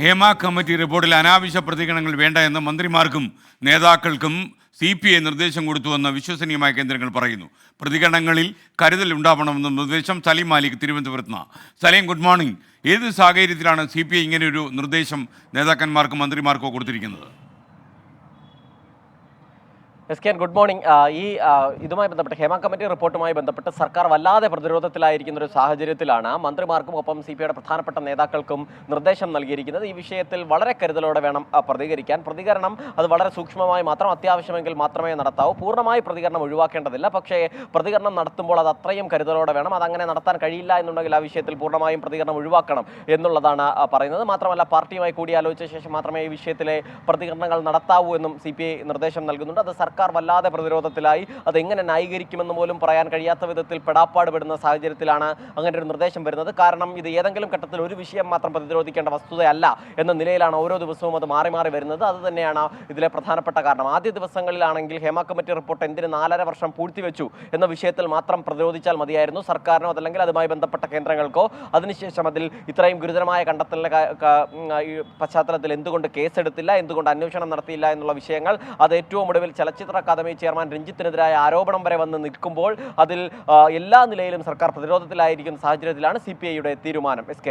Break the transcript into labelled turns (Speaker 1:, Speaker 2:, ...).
Speaker 1: Hema committee റിപ്പോർട്ടിൽ അനാവശ്യ പ്രതികരണങ്ങൾ വേണ്ട എന്ന് മന്ത്രിമാർക്കും നേതാക്കൾക്കും സി പി ഐ നിർദ്ദേശം കൊടുത്തുവെന്ന് വിശ്വസനീയമായ കേന്ദ്രങ്ങൾ പറയുന്നു. പ്രതികരണങ്ങളിൽ കരുതൽ ഉണ്ടാവണമെന്ന നിർദ്ദേശം സലീം മാലിക് തിരുവനന്തപുരത്ത് സലീം ഗുഡ് മോർണിംഗ് ഏത് സാഹചര്യത്തിലാണ് സി പി ഐ ഇങ്ങനെയൊരു നിർദ്ദേശം നേതാക്കന്മാർക്കും മന്ത്രിമാർക്കോ കൊടുത്തിരിക്കുന്നത്?
Speaker 2: എസ് കെ ഗുഡ് മോർണിംഗ്. ഈ ഇതുമായി ബന്ധപ്പെട്ട് ഹേമ കമ്മിറ്റി റിപ്പോർട്ടുമായി ബന്ധപ്പെട്ട് സർക്കാർ വല്ലാതെ പ്രതിരോധത്തിലായിരിക്കുന്ന ഒരു സാഹചര്യത്തിലാണ് മന്ത്രിമാർക്കും ഒപ്പം സി പി പ്രധാനപ്പെട്ട നേതാക്കൾക്കും നിർദ്ദേശം നൽകിയിരിക്കുന്നത്. ഈ വിഷയത്തിൽ വളരെ കരുതലോടെ വേണം പ്രതികരിക്കാൻ. പ്രതികരണം അത് വളരെ സൂക്ഷ്മമായി മാത്രം അത്യാവശ്യമെങ്കിൽ മാത്രമേ നടത്താവൂ. പൂർണമായി പ്രതികരണം ഒഴിവാക്കേണ്ടതില്ല. പക്ഷേ പ്രതികരണം നടത്തുമ്പോൾ അത് അത്രയും കരുതലോടെ വേണം. അതങ്ങനെ നടത്താൻ കഴിയില്ല എന്നുണ്ടെങ്കിൽ ആ വിഷയത്തിൽ പൂർണമായും പ്രതികരണം ഒഴിവാക്കണം എന്നുള്ളതാണ് പറയുന്നത്. മാത്രമല്ല പാർട്ടിയുമായി കൂടിയാലോചിച്ച ശേഷം മാത്രമേ ഈ വിഷയത്തിലെ പ്രതികരണങ്ങൾ നടത്താവൂ എന്നും സി നിർദ്ദേശം നൽകുന്നുണ്ട്. അത് സർക്കാർ വല്ലാതെ പ്രതിരോധത്തിലായി. അതെങ്ങനെ ന്യായീകരിക്കുമെന്ന് പോലും പറയാൻ കഴിയാത്ത വിധത്തിൽ പെടാപ്പാട് പെടുന്ന സാഹചര്യത്തിലാണ് അങ്ങനെ ഒരു നിർദ്ദേശം വരുന്നത്. കാരണം ഇത് ഏതെങ്കിലും ഘട്ടത്തിൽ ഒരു വിഷയം മാത്രം പ്രതിരോധിക്കേണ്ട വസ്തുതയല്ല എന്ന നിലയിലാണ് ഓരോ ദിവസവും അത് മാറി മാറി വരുന്നത്. അത് തന്നെയാണ് ഇതിലെ പ്രധാനപ്പെട്ട കാരണം. ആദ്യ ദിവസങ്ങളിലാണെങ്കിൽ ഹേമ കമ്മിറ്റി റിപ്പോർട്ട് എന്തിന് നാലര വർഷം പൂഴ്ത്തിവെച്ചു എന്ന വിഷയത്തിൽ മാത്രം പ്രതിരോധിച്ചാൽ മതിയായിരുന്നു. സർക്കാരിനോ അതല്ലെങ്കിൽ അതുമായി ബന്ധപ്പെട്ട കേന്ദ്രങ്ങൾക്കോ. അതിനുശേഷം അതിൽ ഇത്രയും ഗുരുതരമായ കണ്ടെത്തലിന്റെ ക- ക- ഉം, ആ, ഈ പശ്ചാത്തലത്തിൽ എന്തുകൊണ്ട് കേസെടുത്തില്ല എന്തുകൊണ്ട് അന്വേഷണം നടത്തിയില്ല എന്നുള്ള വിഷയങ്ങൾ അത് ഏറ്റവും ഒടുവിൽ ചലച്ചിത്ര അക്കാദമി ചെയർമാൻ രഞ്ജിത്തിനെതിരായ ആരോപണം വരെ വന്ന് നിൽക്കുമ്പോൾ അതിൽ എല്ലാ നിലയിലും സർക്കാർ പ്രതിരോധത്തിലായിരിക്കുന്ന സാഹചര്യത്തിലാണ് സി തീരുമാനം. എസ്